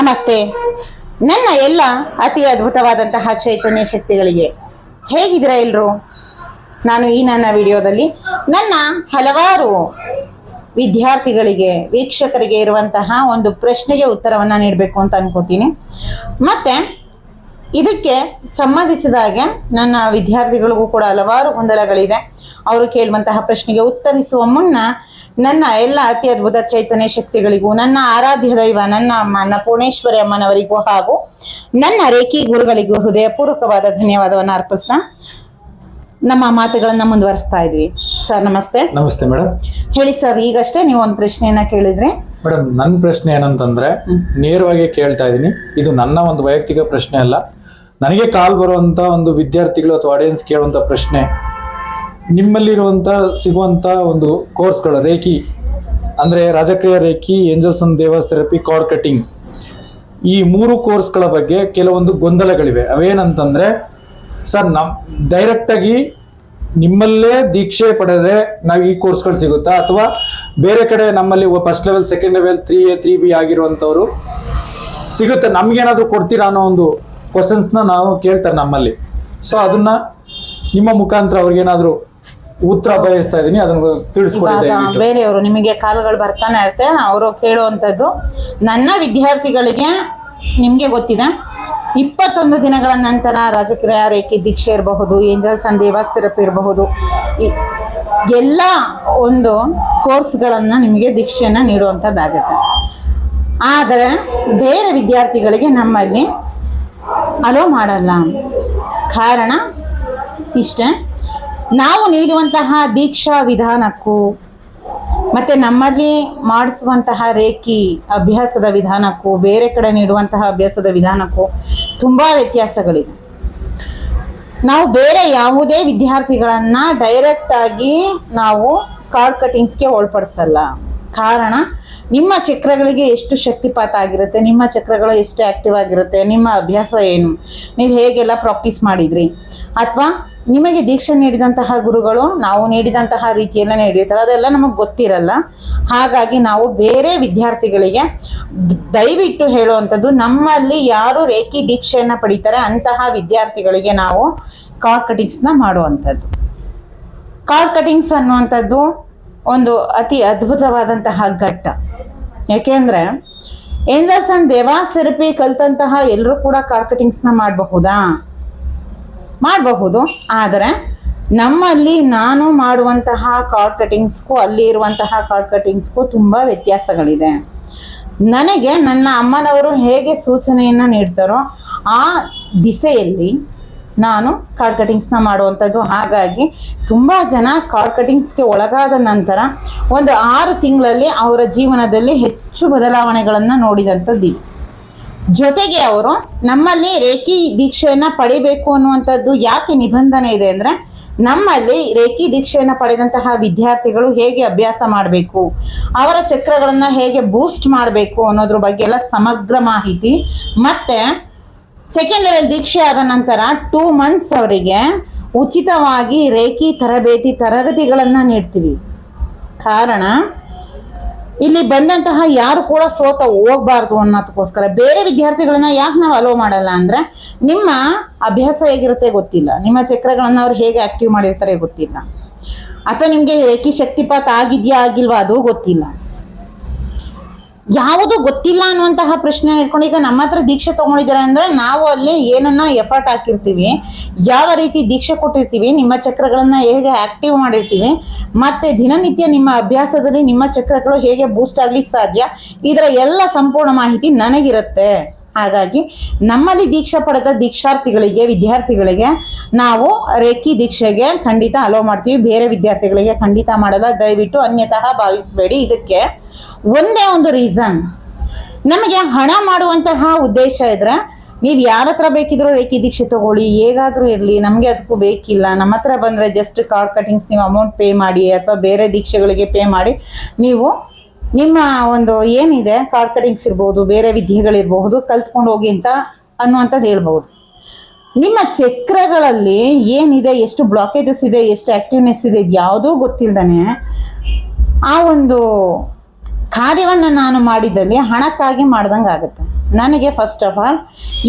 ನಮಸ್ತೆ. ನನ್ನ ಎಲ್ಲ ಅತಿ ಅದ್ಭುತವಾದಂತಹ ಚೈತನ್ಯ ಶಕ್ತಿಗಳಿಗೆ ಹೇಗಿದ್ದೀರಾ ಎಲ್ಲರೂ ನಾನು ಈ ನನ್ನ ವಿಡಿಯೋದಲ್ಲಿ ನನ್ನ ಹಲವಾರು ವಿದ್ಯಾರ್ಥಿಗಳಿಗೆ, ವೀಕ್ಷಕರಿಗೆ ಇರುವಂತಹ ಒಂದು ಪ್ರಶ್ನೆಗೆ ಉತ್ತರವನ್ನು ನೀಡಬೇಕು ಅಂತ ಅನ್ಕೋತೀನಿ. ಮತ್ತೆ ಇದಕ್ಕೆ ಸಂಬಂಧಿಸಿದ ಹಾಗೆ ನನ್ನ ವಿದ್ಯಾರ್ಥಿಗಳಿಗೂ ಕೂಡ ಹಲವಾರು ಗೊಂದಲಗಳಿದೆ. ಅವರು ಕೇಳುವಂತಹ ಪ್ರಶ್ನೆಗೆ ಉತ್ತರಿಸುವ ಮುನ್ನ ನನ್ನ ಎಲ್ಲ ಅತಿ ಅದ್ಭುತ ಚೈತನ್ಯ ಶಕ್ತಿಗಳಿಗೂ ನನ್ನ ಆರಾಧ್ಯ ದೈವ ನನ್ನ ಅಮ್ಮ ಪೂರ್ಣೇಶ್ವರಿ ಅಮ್ಮನವರಿಗೂ ಹಾಗೂ ನನ್ನ ರೇಖಿ ಗುರುಗಳಿಗೂ ಹೃದಯಪೂರ್ವಕವಾದ ಧನ್ಯವಾದವನ್ನು ಅರ್ಪಿಸ್ತಾ ನಮ್ಮ ಮಾತುಗಳನ್ನು ಮುಂದುವರಿಸ್ತಾ ಇದ್ವಿ. ಸರ್ ನಮಸ್ತೆ. ನಮಸ್ತೆ ಮೇಡಮ್ ಹೇಳಿ ಸರ್ ಈಗಷ್ಟೇ ನೀವು ಒಂದು ಪ್ರಶ್ನೆಯನ್ನ ಕೇಳಿದ್ರೆ? ಮೇಡಮ್ ನನ್ನ ಪ್ರಶ್ನೆ ಏನಂತಂದ್ರೆ ನೇರವಾಗಿ ಕೇಳ್ತಾ ಇದ್ದೀನಿ. ಇದು ನನ್ನ ಒಂದು ವೈಯಕ್ತಿಕ ಪ್ರಶ್ನೆ ಅಲ್ಲ. ನನಗೆ ಕಾಲ್ ಬರುವಂತ ಒಂದು ವಿದ್ಯಾರ್ಥಿಗಳು ಅಥವಾ ಆಡಿಯನ್ಸ್ ಕೇಳುವಂತ ಪ್ರಶ್ನೆ, ನಿಮ್ಮಲ್ಲಿರುವಂತ ಸಿಗುವಂತ ಒಂದು ಕೋರ್ಸ್ಗಳು ರೇಖಿ, ಅಂದ್ರೆ ರಾಜಕ್ರಿಯ ರೇಖಿ ಏಂಜಲ್ಸ್ ಅನ್ ದೇವಸ್ ಥೆರಪಿ ಕಾರ್ಡ್ ಕಟಿಂಗ್ ಈ ಮೂರು ಕೋರ್ಸ್ಗಳ ಬಗ್ಗೆ ಕೆಲವೊಂದು ಗೊಂದಲಗಳಿವೆ. ಅವೇನಂತಂದ್ರೆ, ಸರ್, ನಮ್ ಡೈರೆಕ್ಟ್ ಆಗಿ ನಿಮ್ಮಲ್ಲೇ ದೀಕ್ಷೆ ಪಡೆದ್ರೆ ನಾವು ಈ ಕೋರ್ಸ್ಗಳು ಸಿಗುತ್ತಾ? ಅಥವಾ ಬೇರೆ ಕಡೆ ನಮ್ಮಲ್ಲಿ first level second level three A three B ಆಗಿರುವಂಥವ್ರು ಸಿಗುತ್ತೆ, ನಮಗೇನಾದರೂ ಕೊಡ್ತೀರಾ ಅನ್ನೋ ಒಂದು ಕ್ವಶನ್ಸ್ನ ನಾವು ಕೇಳ್ತಾರೆ ನಮ್ಮಲ್ಲಿ. ಸೊ ಅದನ್ನ ನಿಮ್ಮ ಮುಖಾಂತರ ಅವ್ರಿಗೇನಾದ್ರೂ ಉತ್ತರ ಬಯಸ್ತಾ ಇದ್ದೀನಿ ಅದನ್ನ ತಿಳಿಸ್ಕೊಡಿ ಇವಾಗ ಬೇರೆಯವರು ನಿಮಗೆ ಕಾಲುಗಳು ಬರ್ತಾನೆ ಇರುತ್ತೆ ಅವರು ಕೇಳುವಂಥದ್ದು ನನ್ನ ವಿದ್ಯಾರ್ಥಿಗಳಿಗೆ ನಿಮಗೆ ಗೊತ್ತಿದೆ ಇಪ್ಪತ್ತೊಂದು ದಿನಗಳ ನಂತರ ರಾಜಕ್ರಿಯ ರೇಖೆ ದೀಕ್ಷೆ ಇರಬಹುದು ಏಂಜಲ್ಸ್ ಸಣ್ಣ ದೇವಾಸ್ ಥೆರಪಿ ಇರಬಹುದು ಎಲ್ಲ ಒಂದು ಕೋರ್ಸ್ಗಳನ್ನು ನಿಮಗೆ ದೀಕ್ಷೆಯನ್ನು ನೀಡುವಂಥದ್ದಾಗುತ್ತೆ. ಆದರೆ ಬೇರೆ ವಿದ್ಯಾರ್ಥಿಗಳಿಗೆ ನಮ್ಮಲ್ಲಿ ಅಲೋ ಮಾಡಲ್ಲ. ಕಾರಣ ಇಷ್ಟೇ. ನಾವು ನೀಡುವಂತಹ ದೀಕ್ಷಾ ವಿಧಾನಕ್ಕೂ, ಮತ್ತು ನಮ್ಮಲ್ಲಿ ಮಾಡಿಸುವಂತಹ ರೇಖಿ ಅಭ್ಯಾಸದ ವಿಧಾನಕ್ಕೂ, ಬೇರೆ ಕಡೆ ನೀಡುವಂತಹ ಅಭ್ಯಾಸದ ವಿಧಾನಕ್ಕೂ ತುಂಬ ವ್ಯತ್ಯಾಸಗಳಿದೆ. ನಾವು ಬೇರೆ ಯಾವುದೇ ವಿದ್ಯಾರ್ಥಿಗಳನ್ನು ಡೈರೆಕ್ಟಾಗಿ ನಾವು ಕಾರ್ಡ್ ಕಟಿಂಗ್ಸ್ಗೆ ಒಳಪಡಿಸಲ್ಲ ಕಾರಣ ನಿಮ್ಮ ಚಕ್ರಗಳಿಗೆ ಎಷ್ಟು ಶಕ್ತಿಪಾತ ಆಗಿರುತ್ತೆ, ನಿಮ್ಮ ಚಕ್ರಗಳು ಎಷ್ಟು ಆಕ್ಟಿವ್ ಆಗಿರುತ್ತೆ, ನಿಮ್ಮ ಅಭ್ಯಾಸ ಏನು? ನೀವು ಹೇಗೆಲ್ಲ ಪ್ರಾಕ್ಟೀಸ್ ಮಾಡಿದ್ರಿ? ಅಥವಾ ನಿಮಗೆ ದೀಕ್ಷೆ ನೀಡಿದಂತಹ ಗುರುಗಳು ನಾವು ನೀಡಿದಂತಹ ರೀತಿಯೆಲ್ಲ ನೀಡಿರ್ತಾರೆ, ಅದೆಲ್ಲ ನಮಗೆ ಗೊತ್ತಿರಲ್ಲ. ಹಾಗಾಗಿ ನಾವು ಬೇರೆ ವಿದ್ಯಾರ್ಥಿಗಳಿಗೆ ದಯವಿಟ್ಟು ಹೇಳುವಂಥದ್ದು, ನಮ್ಮಲ್ಲಿ ಯಾರು ರೇಖಿ ದೀಕ್ಷೆಯನ್ನು ಪಡಿತಾರೆ ಅಂತಹ ವಿದ್ಯಾರ್ಥಿಗಳಿಗೆ ನಾವು ಕಾರ್ಡ್ ಕಟಿಂಗ್ಸ್ನ ಮಾಡುವಂಥದ್ದು. ಕಾರ್ಡ್ ಕಟಿಂಗ್ಸ್ ಅನ್ನುವಂಥದ್ದು ಒಂದು ಅತಿ ಅದ್ಭುತವಾದಂತಹ ಘಟ್ಟ. ಯಾಕೆಂದ್ರೆ ಏಂಜಲ್ಸ್ ಅಂಡ್ ದೇವಾ ಸೆರಪಿ ಕಲ್ತಂತಹ ಎಲ್ಲರೂ ಕೂಡ ಕಾರ್ಕಟಿಂಗ್ಸ್ನ ಮಾಡಬಹುದಾ? ಮಾಡಬಹುದು. ಆದರೆ, ನಮ್ಮಲ್ಲಿ ನಾನು ಮಾಡುವಂತಹ ಕಾರ್ಡ್ ಕಟಿಂಗ್ಸ್ಗೂ ಅಲ್ಲಿ ಇರುವಂತಹ ಕಾರ್ಡ್ ಕಟಿಂಗ್ಸ್ಗೂ ತುಂಬ ವ್ಯತ್ಯಾಸಗಳಿದೆ. ನನಗೆ ನನ್ನ ಅಮ್ಮನವರು ಹೇಗೆ ಸೂಚನೆಯನ್ನು ನೀಡ್ತಾರೋ ಆ ದಿಸೆಯಲ್ಲಿ ನಾನು ಕಾರ್ಡ್ ಕಟಿಂಗ್ಸ್ನ ಮಾಡುವಂಥದ್ದು. ಹಾಗಾಗಿ ತುಂಬ ಜನ ಕಾರ್ಡ್ ಕಟಿಂಗ್ಸ್ಗೆ ಒಳಗಾದ ನಂತರ ಒಂದು ಆರು ತಿಂಗಳಲ್ಲಿ ಅವರ ಜೀವನದಲ್ಲಿ ಹೆಚ್ಚು ಬದಲಾವಣೆಗಳನ್ನು ನೋಡಿದಂಥದ್ದು ಜೊತೆಗೆ ಅವರು ನಮ್ಮಲ್ಲಿ ರೇಖಿ ದೀಕ್ಷೆಯನ್ನು ಪಡಿಬೇಕು ಅನ್ನುವಂಥದ್ದು ಯಾಕೆ ನಿಬಂಧನೆ ಇದೆ ಅಂದರೆ ನಮ್ಮಲ್ಲಿ ರೇಖಿ ದೀಕ್ಷೆಯನ್ನು ಪಡೆದಂತಹ ವಿದ್ಯಾರ್ಥಿಗಳು ಹೇಗೆ ಅಭ್ಯಾಸ ಮಾಡಬೇಕು, ಅವರ ಚಕ್ರಗಳನ್ನು ಹೇಗೆ ಬೂಸ್ಟ್ ಮಾಡಬೇಕು ಅನ್ನೋದ್ರ ಬಗ್ಗೆ ಎಲ್ಲ ಸಮಗ್ರ ಮಾಹಿತಿ, ಮತ್ತೆ ಸೆಕೆಂಡ್ ಲೆವೆಲ್ ದೀಕ್ಷೆ ಆದ ನಂತರ ಟೂ ಮಂತ್ಸ್ ಅವರಿಗೆ ಉಚಿತವಾಗಿ ರೇಖಿ ತರಬೇತಿ ತರಗತಿಗಳನ್ನು ನೀಡ್ತೀವಿ. ಕಾರಣ, ಇಲ್ಲಿ ಬಂದಂತಹ ಯಾರು ಕೂಡ ಸೋತ ಹೋಗ್ಬಾರ್ದು ಅನ್ನೋದಕ್ಕೋಸ್ಕರ ಬೇರೆ ವಿದ್ಯಾರ್ಥಿಗಳನ್ನ ಯಾಕೆ ನಾವು ಅಲೋ ಮಾಡಲ್ಲ ಅಂದ್ರೆ ನಿಮ್ಮ ಅಭ್ಯಾಸ ಹೇಗಿರುತ್ತೆ ಗೊತ್ತಿಲ್ಲ. ನಿಮ್ಮ ಚಕ್ರಗಳನ್ನು ಅವ್ರು ಹೇಗೆ ಆಕ್ಟಿವ್ ಮಾಡಿರ್ತಾರೆ ಗೊತ್ತಿಲ್ಲ. ಅಥವಾ ನಿಮಗೆ ರೇಖಿ ಶಕ್ತಿಪಾತ ಆಗಿದ್ಯಾ ಆಗಿಲ್ವಾ ಅದು ಗೊತ್ತಿಲ್ಲ. ಯಾವುದು ಗೊತ್ತಿಲ್ಲ ಅನ್ನುವಂತಹ ಪ್ರಶ್ನೆ ಇಟ್ಕೊಂಡು ಈಗ ನಮ್ಮ ಹತ್ರ ದೀಕ್ಷೆ ತಗೊಂಡಿದ್ದಾರೆ ಅಂದ್ರೆ ನಾವು ಅಲ್ಲಿ ಏನನ್ನ ಎಫರ್ಟ್ ಹಾಕಿರ್ತೀವಿ, ಯಾವ ರೀತಿ ದೀಕ್ಷೆ ಕೊಟ್ಟಿರ್ತೀವಿ, ನಿಮ್ಮ ಚಕ್ರಗಳನ್ನ ಹೇಗೆ ಆಕ್ಟಿವ್ ಮಾಡಿರ್ತೀವಿ, ಮತ್ತೆ ದಿನನಿತ್ಯ ನಿಮ್ಮ ಅಭ್ಯಾಸದಲ್ಲಿ ನಿಮ್ಮ ಚಕ್ರಗಳು ಹೇಗೆ ಬೂಸ್ಟ್ ಆಗ್ಲಿಕ್ಕೆ ಸಾಧ್ಯ, ಇದರ ಎಲ್ಲ ಸಂಪೂರ್ಣ ಮಾಹಿತಿ ನನಗಿರುತ್ತೆ. ಹಾಗಾಗಿ ನಮ್ಮಲ್ಲಿ ದೀಕ್ಷಾ ಪಡೆದ ದೀಕ್ಷಾರ್ಥಿಗಳಿಗೆ, ವಿದ್ಯಾರ್ಥಿಗಳಿಗೆ ನಾವು ರೇಖಿ ದೀಕ್ಷೆಗೆ ಖಂಡಿತ ಅಲೋ ಮಾಡ್ತೀವಿ. ಬೇರೆ ವಿದ್ಯಾರ್ಥಿಗಳಿಗೆ ಖಂಡಿತ ಮಾಡಲ್ಲ. ದಯವಿಟ್ಟು ಅನ್ಯತಃ ಭಾವಿಸಬೇಡಿ. ಇದಕ್ಕೆ ಒಂದೇ ಒಂದು ರೀಸನ್ ನಮಗೆ ಹಣ ಮಾಡುವಂತಹ ಉದ್ದೇಶ ಇದ್ರೆ ನೀವು ಯಾರ ಹತ್ರ ಬೇಕಿದ್ರೂ ರೇಖಿ ದೀಕ್ಷೆ ತಗೊಳ್ಳಿ. ಹೇಗಾದರೂ ಇರಲಿ. ನಮಗೆ ಅದಕ್ಕೂ ಬೇಕಿಲ್ಲ. ನಮ್ಮ ಹತ್ರ ಬಂದರೆ ಜಸ್ಟ್ ಕಾರ್ಡ್ ಕಟಿಂಗ್ಸ್ ನೀವು ಅಮೌಂಟ್ ಪೇ ಮಾಡಿ ಅಥವಾ ಬೇರೆ ದೀಕ್ಷೆಗಳಿಗೆ ಪೇ ಮಾಡಿ ನೀವು ನಿಮ್ಮ ಒಂದು ಏನಿದೆ ಕಾರ್ಡ್ ಕಟಿಂಗ್ಸ್ ಇರ್ಬೋದು, ಬೇರೆ ವಿದ್ಯೆಗಳಿರ್ಬಹುದು ಕಲ್ತ್ಕೊಂಡು ಹೋಗಿ ಅಂತ ಅನ್ನುವಂಥದ್ದು ಹೇಳ್ಬೋದು ನಿಮ್ಮ ಚಕ್ರಗಳಲ್ಲಿ ಏನಿದೆ, ಎಷ್ಟು ಬ್ಲಾಕೇಜಸ್ ಇದೆ, ಎಷ್ಟು ಆಕ್ಟಿವ್ನೆಸ್ ಇದೆ ಯಾವುದೂ ಗೊತ್ತಿಲ್ಲದೇ ಆ ಒಂದು ಕಾರ್ಯವನ್ನು ನಾನು ಮಾಡಿದಲ್ಲಿ ಹಣಕ್ಕಾಗಿ ಮಾಡ್ದಂಗೆ ಆಗುತ್ತೆ. ನನಗೆ ಫಸ್ಟ್ ಆಫ್ ಆಲ್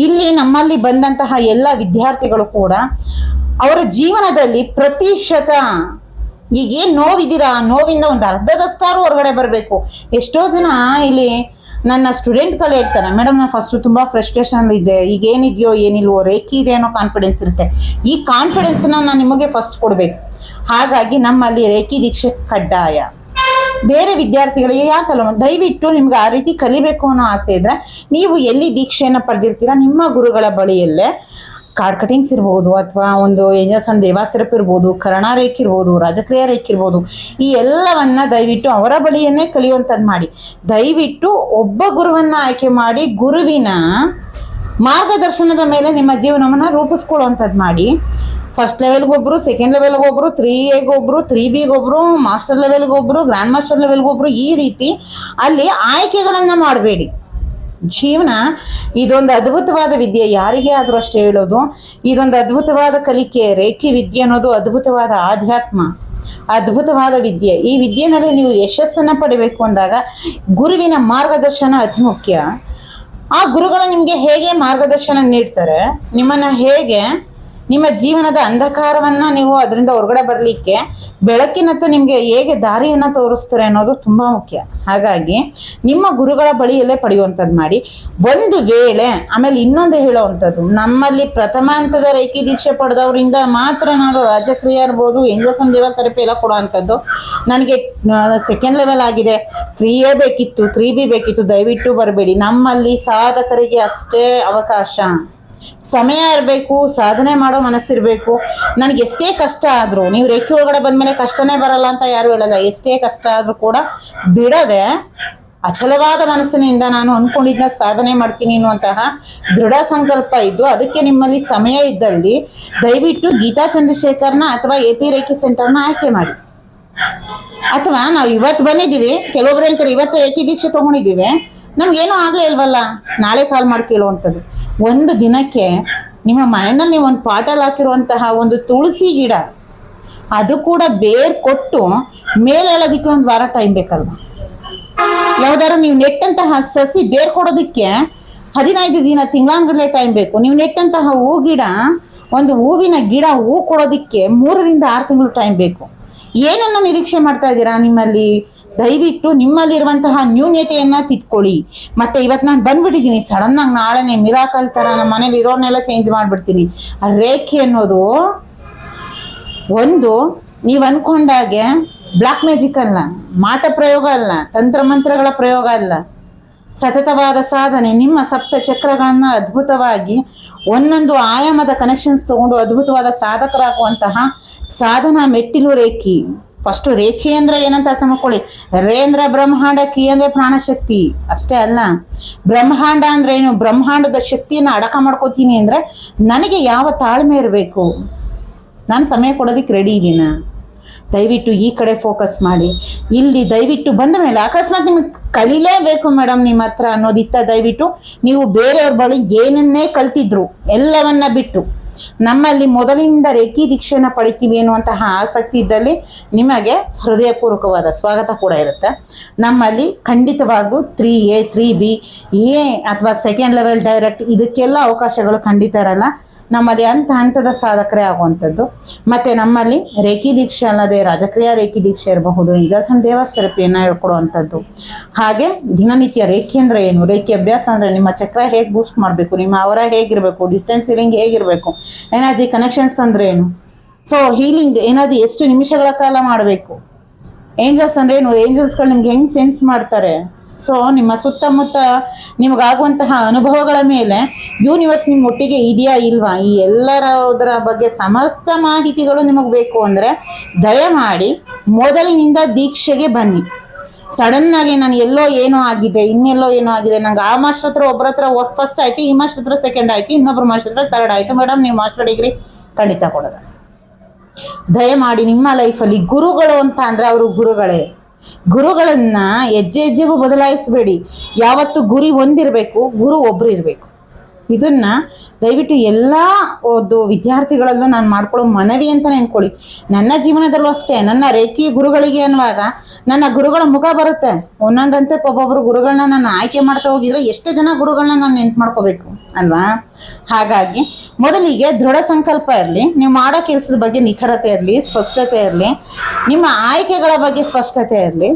ಇಲ್ಲಿ ನಮ್ಮಲ್ಲಿ ಬಂದಂತಹ ಎಲ್ಲ ವಿದ್ಯಾರ್ಥಿಗಳು ಕೂಡ ಅವರ ಜೀವನದಲ್ಲಿ ಪ್ರತಿಶತ ಈಗ ಏನ್ ನೋವಿದ್ದೀರಾ? ನೋವಿಂದ ಒಂದು ಅರ್ಧದಷ್ಟಾರು ಹೊರಗಡೆ ಬರಬೇಕು. ಎಷ್ಟೋ ಜನ ಇಲ್ಲಿ ನನ್ನ ಸ್ಟೂಡೆಂಟ್ಗಳು ಹೇಳ್ತಾರೆ ಮೇಡಮ್ ನಾನು ಫಸ್ಟು ತುಂಬ ಫ್ರಸ್ಟ್ರೇಷನ್ ಇದೆ ಈಗ ಏನಿದೆಯೋ ಏನಿಲ್ವೋ, ರೇಖಿ ಇದೆ ಅನ್ನೋ ಕಾನ್ಫಿಡೆನ್ಸ್ ಇರುತ್ತೆ. ಈ ಕಾನ್ಫಿಡೆನ್ಸ್ ನಾನು ನಿಮಗೆ ಫಸ್ಟ್ ಕೊಡಬೇಕು. ಹಾಗಾಗಿ ನಮ್ಮಲ್ಲಿ ರೇಖಿ ದೀಕ್ಷೆ ಕಡ್ಡಾಯ. ಬೇರೆ ವಿದ್ಯಾರ್ಥಿಗಳಿಗೆ ಯಾಕಲ್ಲ, ದಯವಿಟ್ಟು ನಿಮ್ಗೆ ಆ ರೀತಿ ಕಲಿಬೇಕು ಅನ್ನೋ ಆಸೆ ಇದ್ರೆ, ನೀವು ಎಲ್ಲಿ ದೀಕ್ಷೆಯನ್ನು ಪಡೆದಿರ್ತೀರಾ? ನಿಮ್ಮ ಗುರುಗಳ ಬಳಿಯಲ್ಲೇ. ಕಾರ್ಡ್ ಕಟಿಂಗ್ಸ್ ಇರ್ಬೋದು ಅಥವಾ ಒಂದು ಏನೋ ಸಣ್ಣ ದೇವಾಸಿರಪ್ ಇರ್ಬೋದು, ಕರ್ಣ ರೇಖ್ ಇರ್ಬೋದು, ರಾಜಕ್ರಿಯ ರೇಖ್ ಇರ್ಬೋದು, ಈ ಎಲ್ಲವನ್ನ ದಯವಿಟ್ಟು ಅವರ ಬಳಿಯನ್ನೇ ಕಲಿಯುವಂಥದ್ದು ಮಾಡಿ. ದಯವಿಟ್ಟು ಒಬ್ಬ ಗುರುವನ್ನ ಆಯ್ಕೆ ಮಾಡಿ ಗುರುವಿನ ಮಾರ್ಗದರ್ಶನದ ಮೇಲೆ ನಿಮ್ಮ ಜೀವನವನ್ನು ರೂಪಿಸ್ಕೊಳ್ಳುವಂಥದ್ದು ಮಾಡಿ. ಫಸ್ಟ್ ಲೆವೆಲ್ಗೆ ಒಬ್ರು ಸೆಕೆಂಡ್ ಲೆವೆಲ್ಗೆ ಒಬ್ರು ತ್ರೀ ಎಗೆ ಒಬ್ರು ತ್ರೀ ಬಿಗೆ ಒಬ್ರು ಮಾಸ್ಟರ್ ಲೆವೆಲ್ಗೆ ಒಬ್ರು ಗ್ರ್ಯಾಂಡ್ ಮಾಸ್ಟರ್ ಲೆವೆಲ್ಗೆ ಒಬ್ರು ಈ ರೀತಿ ಅಲ್ಲಿ ಆಯ್ಕೆಗಳನ್ನು ಮಾಡಬೇಡಿ. ಜೀವನ ಇದೊಂದು ಅದ್ಭುತವಾದ ವಿದ್ಯೆ. ಯಾರಿಗೆ ಆದರೂ ಅಷ್ಟೇ ಹೇಳೋದು, ಇದೊಂದು ಅದ್ಭುತವಾದ ಕಲಿಕೆ, ರೇಖಿ ವಿದ್ಯೆ ಅನ್ನೋದು ಅದ್ಭುತವಾದ ಆಧ್ಯಾತ್ಮ, ಅದ್ಭುತವಾದ ವಿದ್ಯೆ. ಈ ವಿದ್ಯೆನಲ್ಲಿ ನೀವು ಯಶಸ್ಸನ್ನು ಪಡಿಬೇಕು ಅಂದಾಗ ಗುರುವಿನ ಮಾರ್ಗದರ್ಶನ ಅತಿ ಮುಖ್ಯ. ಆ ಗುರುಗಳು ನಿಮಗೆ ಹೇಗೆ ಮಾರ್ಗದರ್ಶನ ನೀಡ್ತಾರೆ? ನಿಮ್ಮನ್ನು ಹೇಗೆ ನಿಮ್ಮ ಜೀವನದ ಅಂಧಕಾರವನ್ನ ನೀವು ಅದರಿಂದ ಹೊರಗಡೆ ಬರಲಿಕ್ಕೆ ಬೆಳಕಿನತ್ತ ನಿಮಗೆ ಹೇಗೆ ದಾರಿಯನ್ನು ತೋರಿಸ್ತಾರೆ ಅನ್ನೋದು ತುಂಬ ಮುಖ್ಯ. ಹಾಗಾಗಿ ನಿಮ್ಮ ಗುರುಗಳ ಬಳಿಯಲ್ಲೇ ಪಡೆಯುವಂಥದ್ದು ಮಾಡಿ. ಒಂದು ವೇಳೆ ಆಮೇಲೆ ಇನ್ನೊಂದು ಹೇಳುವಂಥದ್ದು, ನಮ್ಮಲ್ಲಿ ಪ್ರಥಮ ಹಂತದ ರೈಕಿ ದೀಕ್ಷೆ ಪಡೆದವರಿಂದ ಮಾತ್ರ ನಾನು ರಾಜಕ್ರಿಯ ಇರ್ಬೋದು ಎಂಜಸನ್ ದೇವ ಸರಪಿ ಎಲ್ಲ ಕೊಡುವಂಥದ್ದು ನನಗೆ ಸೆಕೆಂಡ್ ಲೆವೆಲ್ ಆಗಿದೆ. ತ್ರೀ ಎ ಬೇಕಿತ್ತು ತ್ರೀ ಬಿ ಬೇಕಿತ್ತು, ದಯವಿಟ್ಟು ಬರಬೇಡಿ. ನಮ್ಮಲ್ಲಿ ಸಾಧಕರಿಗೆ ಅಷ್ಟೇ ಅವಕಾಶ. ಸಮಯ ಇರಬೇಕು, ಸಾಧನೆ ಮಾಡೋ ಮನಸ್ಸಿರಬೇಕು. ನನಗೆ ಎಷ್ಟೇ ಕಷ್ಟ ಆದರೂ, ನೀವು ರೇಖೆ ಒಳಗಡೆ ಬಂದಮೇಲೆ ಕಷ್ಟನೇ ಬರಲ್ಲ ಅಂತ ಯಾರು ಹೇಳಲ್ಲ. ಎಷ್ಟೇ ಕಷ್ಟ ಆದರೂ ಕೂಡ ಬಿಡದೆ, ಅಚಲವಾದ ಮನಸ್ಸಿನಿಂದ ನಾನು ಅಂದ್ಕೊಂಡಿದ್ದ ಸಾಧನೆ ಮಾಡ್ತೀನಿ ಅನ್ನುವಂತಹ ದೃಢ ಸಂಕಲ್ಪ ಇದ್ದು, ಅದಕ್ಕೆ ನಿಮ್ಮಲ್ಲಿ ಸಮಯ ಇದ್ದಲ್ಲಿ ದಯವಿಟ್ಟು ಗೀತಾ ಚಂದ್ರಶೇಖರ್ನ ಅಥವಾ ಎ ಪಿ ರೇಖೆ ಸೆಂಟರ್ನ ಆಯ್ಕೆ ಮಾಡಿ. ಅಥವಾ ನಾವು ಇವತ್ತು ಬಂದಿದ್ದೀವಿ, ಕೆಲವೊಬ್ರು ಹೇಳ್ತಾರೆ, ಇವತ್ತು ರೇಖೆ ದೀಕ್ಷೆ ತಗೊಂಡಿದ್ದೀವಿ. ನಮ್ಗೇನೂ ಆಗಲೇ ಇಲ್ವಲ್ಲ, ನಾಳೆ ಕಾಲ್ ಮಾಡಿ ಕೇಳುವಂಥದ್ದು ಒಂದು ದಿನಕ್ಕೆ ನಿಮ್ಮ ಮನೆಯಲ್ಲಿ ಒಂದು ಪಾಟಲ್ಲಿ ಹಾಕಿರುವಂತಹ ಒಂದು ತುಳಸಿ ಗಿಡ, ಅದು ಕೂಡ ಬೇರ್ ಕೊಟ್ಟು ಮೇಲೇಳೋದಕ್ಕೆ ಒಂದು ವಾರ ಟೈಮ್ ಬೇಕಲ್ವಾ? ಯಾವ್ದಾರು ನೀವು ನೆಟ್ಟಂತಹ ಸಸಿ ಬೇರ್ ಕೊಡೋದಕ್ಕೆ ಹದಿನೈದು ದಿನ ತಿಂಗಳಾನ್ಗಡಲೆ ಟೈಮ್ ಬೇಕು. ನೀವು ನೆಟ್ಟಂತಹ ಹೂ ಗಿಡ, ಒಂದು ಹೂವಿನ ಗಿಡ ಹೂ ಕೊಡೋದಕ್ಕೆ ಮೂರರಿಂದ ಆರು ತಿಂಗಳು ಟೈಮ್ ಬೇಕು. ಏನನ್ನ ನಿರೀಕ್ಷೆ ಮಾಡ್ತಾ ಇದ್ದೀರಾ ನಿಮ್ಮಲ್ಲಿ? ದಯವಿಟ್ಟು ನಿಮ್ಮಲ್ಲಿರುವಂತಹ ನ್ಯೂನ್ಯತೆಯನ್ನ ತಿದ್ಕೊಳ್ಳಿ. ಮತ್ತೆ ಇವತ್ತು ನಾನು ಬಂದ್ಬಿಟ್ಟಿದ್ದೀನಿ. ಸಡನ್ ಆಗಿ ನಾಳೆನೆ ಮಿರಾಕಲ್ ಥರ ನಮ್ಮ ಮನೇಲಿ ಇರೋರ್ನೆಲ್ಲ ಚೇಂಜ್ ಮಾಡಿಬಿಡ್ತೀನಿ. ಆ ರೇಖೆ ಅನ್ನೋದು ಒಂದು, ನೀವು ಅನ್ಕೊಂಡಾಗೆ ಬ್ಲಾಕ್ ಮ್ಯಾಜಿಕ್ ಅಲ್ಲ ಮಾಟ ಪ್ರಯೋಗ ಅಲ್ಲ, ತಂತ್ರಮಂತ್ರಗಳ ಪ್ರಯೋಗ ಅಲ್ಲ. ಸತತವಾದ ಸಾಧನೆ, ನಿಮ್ಮ ಸಪ್ತ ಚಕ್ರಗಳನ್ನು ಅದ್ಭುತವಾಗಿ ಒಂದೊಂದು ಆಯಾಮದ ಕನೆಕ್ಷನ್ಸ್ ತಗೊಂಡು ಅದ್ಭುತವಾದ ಸಾಧಕರಾಗುವಂತಹ ಸಾಧನಾ ಮೆಟ್ಟಿಲು ರೇಖಿ. ಫಸ್ಟ್ ರೇಖೆ ಅಂದ್ರೆ ಏನಂತ ಅರ್ಥ ಮಾಡ್ಕೊಳ್ಳಿ? ರೇ ಅಂದ್ರೆ ಬ್ರಹ್ಮಾಂಡ, ಕಿ ಅಂದ್ರೆ ಪ್ರಾಣಶಕ್ತಿ. ಅಷ್ಟೇ ಅಲ್ಲ, ಬ್ರಹ್ಮಾಂಡ ಅಂದ್ರೆ ಏನು? ಬ್ರಹ್ಮಾಂಡದ ಶಕ್ತಿಯನ್ನು ಅಡಕ ಮಾಡ್ಕೋತೀನಿ ಅಂದ್ರೆ ನನಗೆ ಯಾವ ತಾಳ್ಮೆ ಇರಬೇಕು? ನಾನು ಸಮಯ ಕೊಡೋದಕ್ಕೆ ರೆಡಿ ಇದ್ದೀನ ದಯವಿಟ್ಟು ಈ ಕಡೆ ಫೋಕಸ್ ಮಾಡಿ. ಇಲ್ಲಿ ದಯವಿಟ್ಟು ಬಂದ ಮೇಲೆ ಅಕಸ್ಮಾತ್ ನಿಮಗೆ ಕಲೀಲೇಬೇಕು ಮೇಡಮ್ ನಿಮ್ಮ ಹತ್ರ ಅನ್ನೋದಿತ್ತ ದಯವಿಟ್ಟು. ನೀವು ಬೇರೆಯವ್ರ ಬಳಿ ಏನನ್ನೇ ಕಲ್ತಿದ್ರು ಎಲ್ಲವನ್ನ ಬಿಟ್ಟು. ನಮ್ಮಲ್ಲಿ ಮೊದಲಿನಿಂದ ರೇಖಿ ದೀಕ್ಷೆಯನ್ನು ಪಡಿತೀವಿ ಎನ್ನುವಂತಹ ಆಸಕ್ತಿ ಇದ್ದಲ್ಲಿ ನಿಮಗೆ ಹೃದಯಪೂರ್ವಕವಾದ ಸ್ವಾಗತ ಕೂಡ ಇರುತ್ತೆ. ನಮ್ಮಲ್ಲಿ ಖಂಡಿತವಾಗೂ three A three B A ಅಥವಾ ಸೆಕೆಂಡ್ ಲೆವೆಲ್ ಡೈರೆಕ್ಟ್ ಇದಕ್ಕೆಲ್ಲ ಅವಕಾಶಗಳು ಖಂಡಿತ ಇರಲ್ಲ. ನಮ್ಮಲ್ಲಿ ಹಂತ ಹಂತದ ಸಾಧಕರೇ ಆಗುವಂಥದ್ದು. ಮತ್ತು ನಮ್ಮಲ್ಲಿ ರೇಖಿ ದೀಕ್ಷೆ ಅಲ್ಲದೆ ರಾಜಕ್ರಿಯ ರೇಖಿ ದೀಕ್ಷೆ ಇರಬಹುದು ಈಗ ದೇವಸ್ಥರಪಿಯನ್ನು ಹೇಳ್ಕೊಡುವಂಥದ್ದು. ಹಾಗೆ ದಿನನಿತ್ಯ ರೇಖಿ ಅಂದರೆ ಏನು? ರೇಖಿ ಅಭ್ಯಾಸ ಅಂದರೆ ನಿಮ್ಮ ಚಕ್ರ ಹೇಗೆ ಬೂಸ್ಟ್ ಮಾಡಬೇಕು? ನಿಮ್ಮ ಅವರ ಹೇಗಿರಬೇಕು? ಡಿಸ್ಟೆನ್ಸ್ ಹೀಲಿಂಗ್ ಹೇಗಿರಬೇಕು? ಎನರ್ಜಿ ಕನೆಕ್ಷನ್ಸ್ ಅಂದ್ರೆ ಏನು? ಸೊ ಹೀಲಿಂಗ್ ಎನರ್ಜಿ ಎಷ್ಟು ನಿಮಿಷಗಳ ಕಾಲ ಮಾಡಬೇಕು? ಏಂಜಲ್ಸ್ ಅಂದ್ರೆ ಏನು? ಏಂಜಲ್ಸ್ಗಳು ನಿಮ್ಗೆ ಹೆಂಗೆ ಸೆನ್ಸ್ ಮಾಡ್ತಾರೆ? ಸೊ ನಿಮ್ಮ ಸುತ್ತಮುತ್ತ ನಿಮಗಾಗುವಂತಹ ಅನುಭವಗಳ ಮೇಲೆ ಯೂನಿವರ್ಸ್ ನಿಮ್ಮ ಒಟ್ಟಿಗೆ ಇದೆಯಾ ಇಲ್ವಾ? ಈ ಎಲ್ಲರದರ ಬಗ್ಗೆ ಸಮಸ್ತ ಮಾಹಿತಿಗಳು ನಿಮಗೆ ಬೇಕು ಅಂದರೆ ದಯಮಾಡಿ ಮೊದಲಿನಿಂದ ದೀಕ್ಷೆಗೆ ಬನ್ನಿ. ಸಡನ್ ಆಗಿ ನಾನು ಎಲ್ಲೋ ಏನೋ ಆಗಿದೆ, ಇನ್ನೆಲ್ಲೋ ಏನೋ ಆಗಿದೆ, ನಂಗೆ ಆ ಮಾಸ್ಟರ್ ಹತ್ರ ಒಬ್ಬರ ಹತ್ರ ಫಸ್ಟ್ ಆಯ್ತು, ಈ ಮಾಸ್ಟರ್ ಹತ್ರ ಸೆಕೆಂಡ್ ಆಯ್ತು, ಇನ್ನೊಬ್ರು ಮಾಸ್ಟರ್ ಹತ್ರ ಥರ್ಡ್ ಆಯ್ತು. ಮೇಡಮ್ ನೀವು ಮಾಸ್ಟರ್ ಡಿಗ್ರಿ ಖಂಡಿತ ಕೊಡೋದು. ದಯಮಾಡಿ ನಿಮ್ಮ ಲೈಫಲ್ಲಿ ಗುರುಗಳು ಅಂತ ಅಂದರೆ ಅವರು ಗುರುಗಳೇ. ಗುರುಗಳನ್ನ ಹೆಜ್ಜೆ ಹೆಜ್ಜೆಗೂ ಬದಲಾಯಿಸಬೇಡಿ. ಯಾವತ್ತು ಗುರಿ ಒಂದಿರಬೇಕು, ಗುರು ಒಬ್ರು ಇರಬೇಕು. ಇದನ್ನ ದಯವಿಟ್ಟು ಎಲ್ಲ ಒಂದು ವಿದ್ಯಾರ್ಥಿಗಳಲ್ಲೂ ನಾನು ಮಾಡ್ಕೊಳ್ಳೋ ಮನವಿ ಅಂತ ನೆನ್ಕೊಳ್ಳಿ. ನನ್ನ ಜೀವನದಲ್ಲೂ ಅಷ್ಟೇ, ನನ್ನ ರೇಖಿ ಗುರುಗಳಿಗೆ ಅನ್ನುವಾಗ ನನ್ನ ಗುರುಗಳ ಮುಖ ಬರುತ್ತೆ. ಒಂದೊಂದಂತೆ ಒಬ್ಬೊಬ್ರು ಗುರುಗಳನ್ನ ನಾನು ಆಯ್ಕೆ ಮಾಡ್ತಾ ಹೋಗಿದ್ರೆ ಎಷ್ಟು ಜನ ಗುರುಗಳನ್ನ ನಾನು ನೆನ್ಪು ಮಾಡ್ಕೋಬೇಕು, ಅಲ್ವಾ? ಹಾಗಾಗಿ ಮೊದಲಿಗೆ ದೃಢ ಸಂಕಲ್ಪ ಇರಲಿ, ನೀವು ಮಾಡೋ ಕೆಲಸದ ಬಗ್ಗೆ ನಿಖರತೆ ಇರಲಿ, ಸ್ಪಷ್ಟತೆ ಇರಲಿ, ನಿಮ್ಮ ಆಯ್ಕೆಗಳ ಬಗ್ಗೆ ಸ್ಪಷ್ಟತೆ ಇರಲಿ.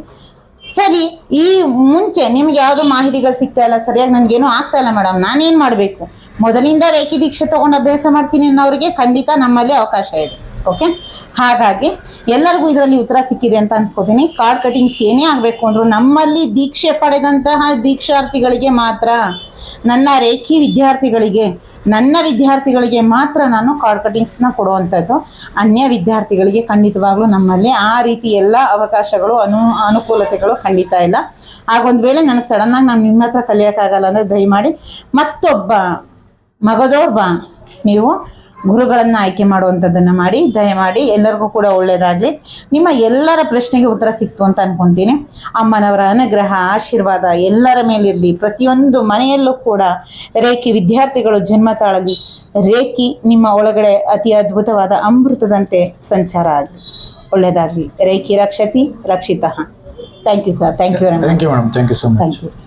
ಸರಿ, ಈ ಮುಂಚೆ ನಿಮ್ಗೆ ಯಾವ್ದು ಮಾಹಿತಿಗಳು ಸಿಗ್ತಾ ಇಲ್ಲ? ಸರಿಯಾಗಿ ನನ್ಗೇನು ಆಗ್ತಾ ಇಲ್ಲ ಮೇಡಮ್. ನಾನೇನ್ ಮಾಡಬೇಕು? ಮೊದಲಿಂದ ರೇಖಿ ದೀಕ್ಷೆ ತಗೊಂಡು ಅಭ್ಯಾಸ ಮಾಡ್ತೀನಿ ಅನ್ನೋರಿಗೆ ಖಂಡಿತ ನಮ್ಮಲ್ಲಿ ಅವಕಾಶ ಇದೆ. ಓಕೆ? ಹಾಗಾಗಿ ಎಲ್ಲರಿಗೂ ಇದರಲ್ಲಿ ಉತ್ತರ ಸಿಕ್ಕಿದೆ ಅಂತ ಅನ್ಸ್ಕೋತೀನಿ. ಕಾರ್ಡ್ ಕಟಿಂಗ್ಸ್ ಏನೇ ಆಗಬೇಕು ಅಂದರೂ ನಮ್ಮಲ್ಲಿ ದೀಕ್ಷೆ ಪಡೆದಂತಹ ದೀಕ್ಷಾರ್ಥಿಗಳಿಗೆ ಮಾತ್ರ, ನನ್ನ ರೇಖಿ ವಿದ್ಯಾರ್ಥಿಗಳಿಗೆ, ನನ್ನ ವಿದ್ಯಾರ್ಥಿಗಳಿಗೆ ಮಾತ್ರ ನಾನು ಕಾರ್ಡ್ ಕಟಿಂಗ್ಸ್ನ ಕೊಡುವಂಥದ್ದು. ಅನ್ಯ ವಿದ್ಯಾರ್ಥಿಗಳಿಗೆ ಖಂಡಿತವಾಗ್ಲೂ ನಮ್ಮಲ್ಲಿ ಆ ರೀತಿ ಎಲ್ಲ ಅವಕಾಶಗಳು, ಅನು, ಅನುಕೂಲತೆಗಳು ಖಂಡಿತ ಇಲ್ಲ. ಹಾಗೊಂದು ವೇಳೆ ನನಗೆ ಸಡನ್ನಾಗಿ ನಾನು ನಿಮ್ಮ ಹತ್ರ ಕಲಿಯೋಕ್ಕಾಗಲ್ಲ ಅಂದರೆ ದಯಮಾಡಿ ಮತ್ತೊಬ್ಬ ಮಗದೋರ್ಬ ನೀವು ಗುರುಗಳನ್ನು ಆಯ್ಕೆ ಮಾಡುವಂಥದ್ದನ್ನು ಮಾಡಿ ದಯಮಾಡಿ ಎಲ್ಲರಿಗೂ ಕೂಡ ಒಳ್ಳೆಯದಾಗಲಿ ನಿಮ್ಮ ಎಲ್ಲರ ಪ್ರಶ್ನೆಗೆ ಉತ್ತರ ಸಿಕ್ತು ಅಂತ ಅನ್ಕೊತೀನಿ. ಅಮ್ಮನವರ ಅನುಗ್ರಹ ಆಶೀರ್ವಾದ ಎಲ್ಲರ ಮೇಲಿರಲಿ. ಪ್ರತಿಯೊಂದು ಮನೆಯಲ್ಲೂ ಕೂಡ ರೇಖಿ ವಿದ್ಯಾರ್ಥಿಗಳು ಜನ್ಮ ತಾಳಲಿ. ರೇಖಿ ನಿಮ್ಮ ಒಳಗಡೆ ಅತಿ ಅದ್ಭುತವಾದ ಅಮೃತದಂತೆ ಸಂಚಾರ ಆಗಲಿ. ಒಳ್ಳೆಯದಾಗಲಿ ರೇಖಿ ರಕ್ಷತಿ ರಕ್ಷಿತ. Thank you sir thank you very much thank you madam thank you so much thank you